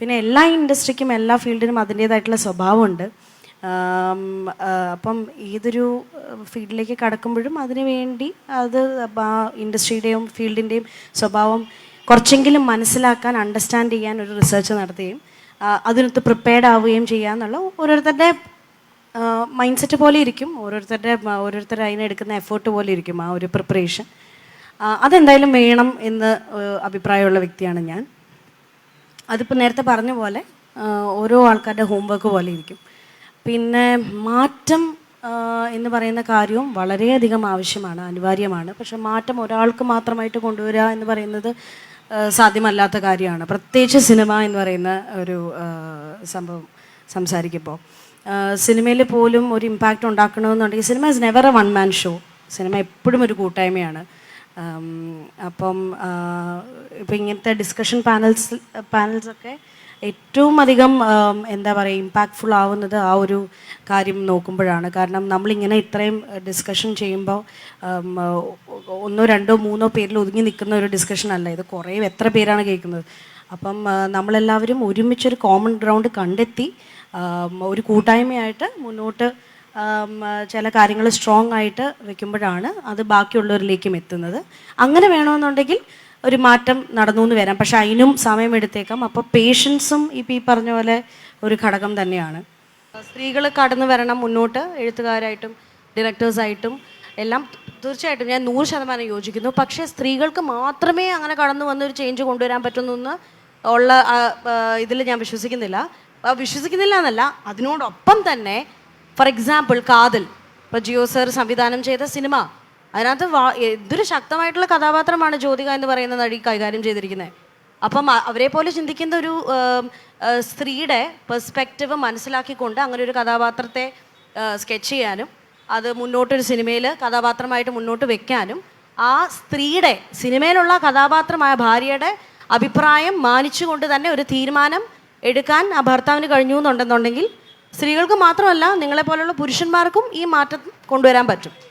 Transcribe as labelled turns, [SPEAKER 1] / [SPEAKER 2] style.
[SPEAKER 1] പിന്നെ എല്ലാ ഇൻഡസ്ട്രിക്കും എല്ലാ ഫീൽഡിനും അതിന്റേതായിട്ടുള്ള സ്വഭാവമുണ്ട്. അപ്പം ഏതൊരു ഫീൽഡിലേക്ക് കടക്കുമ്പോഴും അതിനു വേണ്ടി അത് ഇൻഡസ്ട്രിയുടെയും ഫീൽഡിന്റെയും സ്വഭാവം കുറച്ചെങ്കിലും മനസ്സിലാക്കാൻ അണ്ടർസ്റ്റാൻഡ് ചെയ്യാൻ ഒരു റിസർച്ച് നടത്തുകയും അതിനൊത്ത് പ്രിപ്പയർഡ് ആവുകയും ചെയ്യാന്നുള്ള ഓരോരുത്തരുടെ മൈൻഡ് സെറ്റ് പോലെ ഇരിക്കും. ഓരോരുത്തരുടെ ഓരോരുത്തർ അതിനെടുക്കുന്ന എഫേർട്ട് പോലെ ഇരിക്കും ആ ഒരു പ്രിപ്പറേഷൻ അതെന്തായാലും വേണം എന്ന് അഭിപ്രായമുള്ള വ്യക്തിയാണ് ഞാൻ. അതിപ്പോൾ നേരത്തെ പറഞ്ഞ പോലെ ഓരോ ആൾക്കാരുടെ ഹോംവർക്ക് പോലെ ഇരിക്കും. പിന്നെ മാറ്റം എന്ന് പറയുന്ന കാര്യവും വളരെയധികം ആവശ്യമാണ് അനിവാര്യമാണ്. പക്ഷെ മാറ്റം ഒരാൾക്ക് മാത്രമായിട്ട് കൊണ്ടുവരിക എന്ന് പറയുന്നത് സാധ്യമല്ലാത്ത കാര്യമാണ്. പ്രത്യേകിച്ച് സിനിമ എന്ന് പറയുന്ന ഒരു സംഭവം സംസാരിക്കുമ്പോൾ. സിനിമയിൽ പോലും ഒരു impact ഉണ്ടാക്കണമെന്നുണ്ടെങ്കിൽ cinema is never a one man show cinema എപ്പോഴും ഒരു കൂട്ടായ്മയാണ്. അപ്പം ഇപ്പം ഇങ്ങനത്തെ ഡിസ്കഷൻ പാനൽസ് പാനൽസൊക്കെ ഏറ്റവും അധികം എന്താ പറയുക ഇമ്പാക്റ്റ്ഫുൾ ആവുന്നത് ആ ഒരു കാര്യം നോക്കുമ്പോഴാണ്. കാരണം നമ്മളിങ്ങനെ ഇത്രയും ഡിസ്കഷൻ ചെയ്യുമ്പോൾ ഒന്നോ രണ്ടോ മൂന്നോ പേരിൽ ഒതുങ്ങി നിൽക്കുന്ന ഒരു ഡിസ്കഷൻ അല്ല. ഇത് കുറേ എത്ര പേരാണ് കേൾക്കുന്നത്? അപ്പം നമ്മളെല്ലാവരും ഒരുമിച്ചൊരു കോമൺ ഗ്രൗണ്ട് കണ്ടെത്തി ഒരു കൂട്ടായ്മയായിട്ട് മുന്നോട്ട് ചില കാര്യങ്ങൾ സ്ട്രോങ് ആയിട്ട് വെക്കുമ്പോഴാണ് അത് ബാക്കിയുള്ളവരിലേക്കും എത്തുന്നത്. അങ്ങനെ വേണമെന്നുണ്ടെങ്കിൽ ഒരു മാറ്റം നടന്നു എന്ന് വരാം. പക്ഷെ അതിനും സമയമെടുത്തേക്കാം അപ്പോൾ പേഷ്യൻസും ഇപ്പം ഈ പറഞ്ഞ പോലെ ഒരു ഘടകം തന്നെയാണ്. സ്ത്രീകൾ കടന്നു വരണം മുന്നോട്ട് എഴുത്തുകാരായിട്ടും ഡയറക്ടേഴ്സായിട്ടും എല്ലാം തീർച്ചയായിട്ടും ഞാൻ നൂറ് ശതമാനം യോജിക്കുന്നു. പക്ഷേ സ്ത്രീകൾക്ക് മാത്രമേ അങ്ങനെ കടന്നു വന്ന് ഒരു ചേഞ്ച് കൊണ്ടുവരാൻ പറ്റുന്നു ഉള്ള ഇതിൽ ഞാൻ വിശ്വസിക്കുന്നില്ല. വിശ്വസിക്കുന്നില്ല എന്നല്ല അതിനോടൊപ്പം തന്നെ ഫോർ എക്സാമ്പിൾ കാതൽ. ഇപ്പോൾ ജിയോ സർ സംവിധാനം ചെയ്ത സിനിമ അതിനകത്ത് വാ- എന്തൊരു ശക്തമായിട്ടുള്ള കഥാപാത്രമാണ് ജ്യോതിക എന്ന് പറയുന്ന നടി കൈകാര്യം ചെയ്തിരിക്കുന്നത് അപ്പം അവരെ പോലെ ചിന്തിക്കുന്ന ഒരു സ്ത്രീയുടെ പെർസ്പെക്റ്റീവ് മനസ്സിലാക്കിക്കൊണ്ട് അങ്ങനെ ഒരു കഥാപാത്രത്തെ സ്കെച്ച് ചെയ്യാനും അത് മുന്നോട്ടൊരു സിനിമയിൽ കഥാപാത്രമായിട്ട് മുന്നോട്ട് വെക്കാനും ആ സ്ത്രീയുടെ സിനിമയിലുള്ള കഥാപാത്രമായ ഭാര്യയുടെ അഭിപ്രായം മാനിച്ചുകൊണ്ട് തന്നെ ഒരു തീരുമാനം എടുക്കാൻ ആ ഭർത്താവിന് കഴിഞ്ഞു എന്നുണ്ടെന്നുണ്ടെങ്കിൽ സ്ത്രീകൾക്ക് മാത്രമല്ല നിങ്ങളെപ്പോലുള്ള പുരുഷന്മാർക്കും ഈ മാറ്റം കൊണ്ടുവരാൻ പറ്റും.